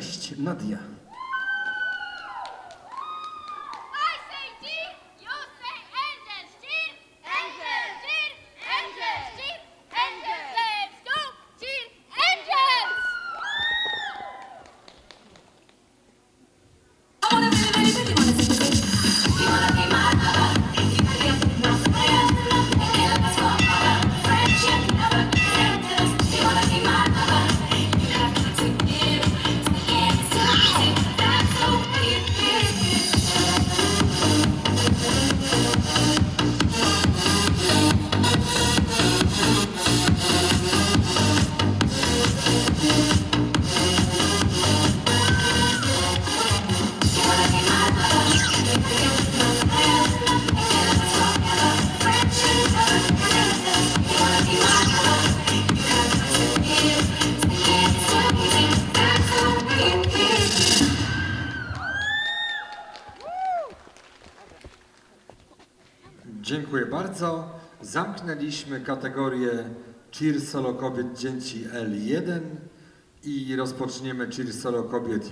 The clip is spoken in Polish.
sześć, Nadia. Dziękuję bardzo. Zamknęliśmy kategorię cheer solo kobiet dzieci L1 i rozpoczniemy cheer solo kobiet